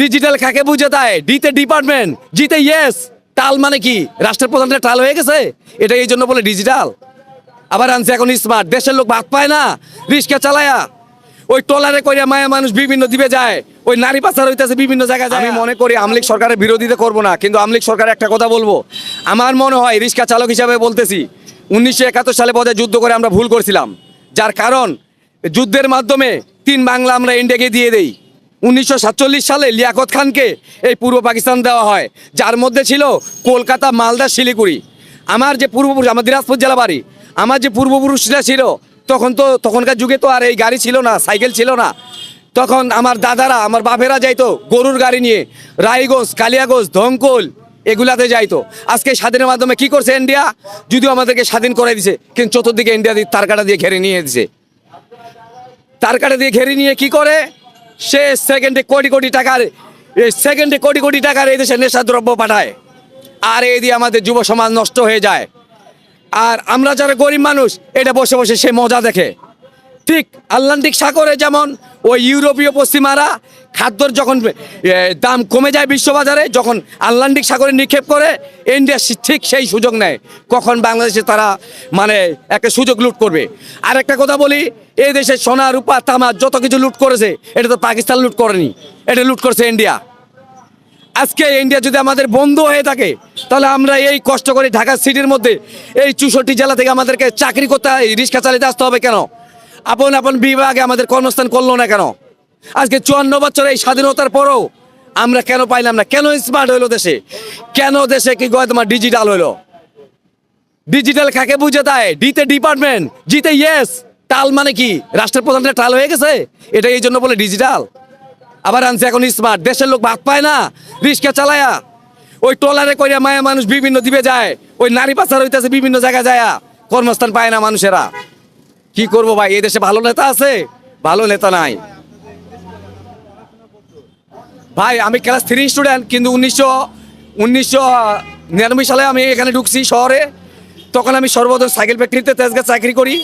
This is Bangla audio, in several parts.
ডিজিটাল কাকে বুঝে তাই ডিতে ডিপার্টমেন্ট জিতে ইয়েস টাল মানে কি? রাষ্ট্রের প্রধানটা টাল হয়ে গেছে? এটা এই জন্য বলে ডিজিটাল আবার আনছে এখন স্মার্ট দেশের লোক ভাত পায় না। রিক্সা চালায়া। ওই টলারে করিয়া মায়া মানুষ বিভিন্ন দিবে যায়। ওই নারী পাচার হইতেছে বিভিন্ন জায়গায়। আমি মনে করি আমলিক সরকারের বিরোধিতা করব না। কিন্তু আমলিক সরকার একটা কথা বলব। আমার মনে হয় রিক্সা চালক হিসাবে বলতেছি, উনিশশো একাত্তর সালে বোধহয় যুদ্ধ করে আমরা ভুল করছিলাম। যার কারণ, যুদ্ধের মাধ্যমে তিন বাংলা আমরা ইন্ডিয়াকে দিয়ে দেই। উনিশশো সাতচল্লিশ সালে লিয়াকত খানকে এই পূর্ব পাকিস্তান দেওয়া হয়, যার মধ্যে ছিল কলকাতা, মালদা, শিলিগুড়ি। আমার যে পূর্বপুরুষ, আমার দিনাজপুর জেলা বাড়ি, আমার যে পূর্বপুরুষরা ছিল, তখন তো, তখনকার যুগে তো আর এই গাড়ি ছিল না, সাইকেল ছিল না। তখন আমার দাদারা, আমার বাপেরা যাইতো গরুর গাড়ি নিয়ে, রায়গঞ্জ, কালিয়াগঞ্জ ধঙ্কল এগুলাতে যাইতো। আজকে স্বাধীনের মাধ্যমে কি করছে ইন্ডিয়া? যদিও আমাদেরকে স্বাধীন করে দিছে, কিন্তু চতুর্দিকে ইন্ডিয়া দিয়ে তারকাটা দিয়ে ঘেরে নিয়ে দিছে। তার কাটা দিয়ে ঘেরে নিয়ে কি করে? সে সেকেন্ডে কোটি কোটি টাকার সেকেন্ডে কোটি কোটি টাকার এই দেশে নেশাদ্রব্য পাঠায়। আর এই দিয়ে আমাদের যুব সমাজ নষ্ট হয়ে যায়। আর আমরা যারা গরিব মানুষ, এটা বসে বসে সে মজা দেখে। ঠিক আটলান্টিক সাগরে যেমন ওই ইউরোপীয় পশ্চিমারা খাদ্যর যখন দাম কমে যায় বিশ্ববাজারে, যখন আটলান্টিক সাগরে নিক্ষেপ করে, ইন্ডিয়া ঠিক সেই সুযোগ নেয়। কখন বাংলাদেশে তারা মানে একটা সুযোগ লুট করবে। আর একটা কথা বলি, এই দেশে সোনা, রূপা, তামা যত কিছু লুট করেছে, এটা তো পাকিস্তান লুট করেনি, এটা লুট করছে ইন্ডিয়া। আজকে ইন্ডিয়া যদি আমাদের বন্ধ হয়ে থাকে, তাহলে আমরা এই কষ্ট করে ঢাকা সিটির মধ্যে, এই চৌষট্টি জেলা থেকে আমাদেরকে চাকরি করতে রিক্সা চালিয়ে আসতে হবে কেন? আপন আপন বিভাগে আমাদের কর্মস্থান করল না কেন? আজকে চুয়ান্ন বছর এই স্বাধীনতার পরও আমরা কেন পাইলাম না? কেন স্মার্ট হইল দেশে? কেন দেশে কি গয় তোমার ডিজিটাল হইল? ডিজিটাল কাকে বুঝে তাই ডিতে ডিপার্টমেন্ট জিতে ইয়েস টাল মানে কি? রাষ্ট্রের প্রধানটা টাল হয়ে গেছে? এটা এই জন্য বলে ডিজিটাল আবার আনছে এখন স্মার্ট দেশের লোক ভাত পায় না, রিক্সা চালায়া। ওই টলারে করিয়া মায়া মানুষ বিভিন্ন দিবে যায়, ওই নারী পাচার হইতেছে বিভিন্ন জায়গায় যায়। কর্মস্থান পায় না মানুষেরা। কি করব ভাই? এই দেশে ভালো নেতা আছে? ভালো নেতা নাই। ভাই, আমি ক্লাস থ্রি স্টুডেন্ট কিন্তু উনিশশো উনিশশো নিরানব্বই সালে আমি এখানে ঢুকছি শহরে। তখন আমি সর্বপ্রথম সাইকেল ফ্যাক্টরিতে তেজগা চাকরি করি।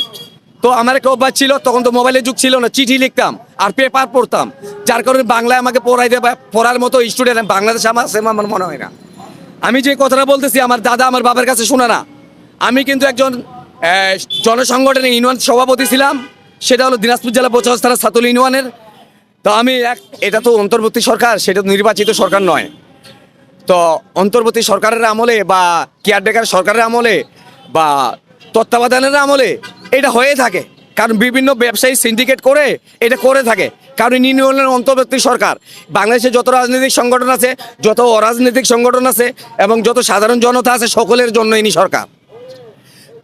তো আমার একটা অভ্যাস ছিল, তখন তো মোবাইলের যুগ ছিল না, চিঠি লিখতাম আর পেপার পড়তাম। যার কারণে বাংলায় আমাকে পড়াই দেবে পড়ার মতো স্টুডেন্ট বাংলাদেশে আমার সেম আমার মনে হয় না। আমি যে কথাটা বলতেছি, আমার দাদা আমার বাবার কাছে শোনে না। আমি কিন্তু একজন জনসংগঠনের ইউনিয়ন সভাপতি ছিলাম। সেটা হলো দিনাজপুর জেলা বোচাস্তারা সাতুল ইউনিয়নের। তো আমি এক, এটা তো অন্তর্বর্তী সরকার, সেটা তো নির্বাচিত সরকার নয়। তো অন্তর্বর্তী সরকারের আমলে বা কেয়ারটেকার সরকারের আমলে বা তত্ত্বাবধানের আমলে এটা হয়ে থাকে। কারণ বিভিন্ন ব্যবসায়ী সিন্ডিকেট করে এটা করে থাকে। কারণ ইউনিয়নের অন্তর্বর্তী সরকার। বাংলাদেশে যত রাজনৈতিক সংগঠন আছে, যত অরাজনৈতিক সংগঠন আছে এবং যত সাধারণ জনতা আছে, সকলের জন্য ইনি সরকার।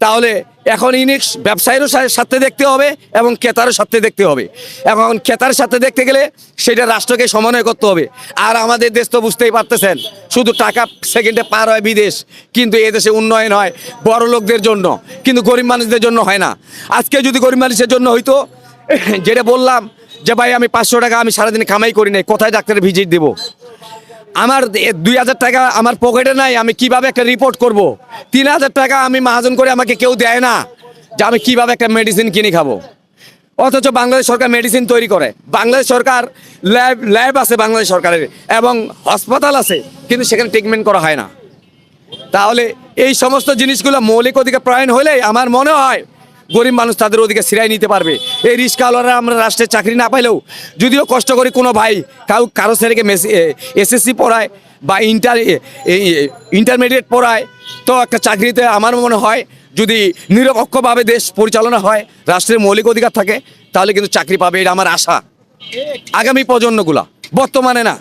তাহলে এখন ইনি ব্যবসায়ীরও সাথে দেখতে হবে এবং ক্রেতারও সাথে দেখতে হবে। এখন ক্রেতার সাথে দেখতে গেলে সেটা রাষ্ট্রকে সমন্বয় করতে হবে। আর আমাদের দেশ তো বুঝতেই পারতেছেন, শুধু টাকা সেকেন্ডে পার হয় বিদেশ, কিন্তু এদেশে উন্নয়ন হয় বড় লোকদের জন্য, কিন্তু গরিব মানুষদের জন্য হয় না। আজকে যদি গরিব মানুষের জন্য হইতো, যেটা বললাম যে ভাই আমি পাঁচশো টাকা আমি সারাদিন কামাই করি নাই, কোথায় ডাক্তারের ভিজিট দেবো? আমার দুই হাজার টাকা আমার পকেটে নাই, আমি কীভাবে একটা রিপোর্ট করব। তিন হাজার টাকা আমি মাহাজন করে আমাকে কেউ দেয় না যে আমি কীভাবে একটা মেডিসিন কিনে খাব। অথচ বাংলাদেশ সরকার মেডিসিন তৈরি করে। বাংলাদেশ সরকার ল্যাব ল্যাব আছে বাংলাদেশ সরকারের, এবং হাসপাতাল আছে, কিন্তু সেখানে ট্রিটমেন্ট করা হয় না। তাহলে এই সমস্ত জিনিসগুলো মৌলিক অধিকার প্রয়োজন হলে আমার মনে হয় গরিব মানুষ তাদের অধিকার সিরাই নিতে পারবে। এই রিস্কাওয়ালারা আমরা রাষ্ট্রের চাকরি না পাইলেও যদিও কষ্ট করি কোনো ভাই কাউ কারও ছেলেকে এসএসসি পড়ায় বা ইন্টার ইন্টারমিডিয়েট পড়ায়, তো একটা চাকরিতে আমার মনে হয় যদি নিরপেক্ষভাবে দেশ পরিচালনা হয়, রাষ্ট্রের মৌলিক অধিকার থাকে, তাহলে কিন্তু চাকরি পাবে, এটা আমার আশা। আগামী প্রজন্মগুলা, বর্তমানে না।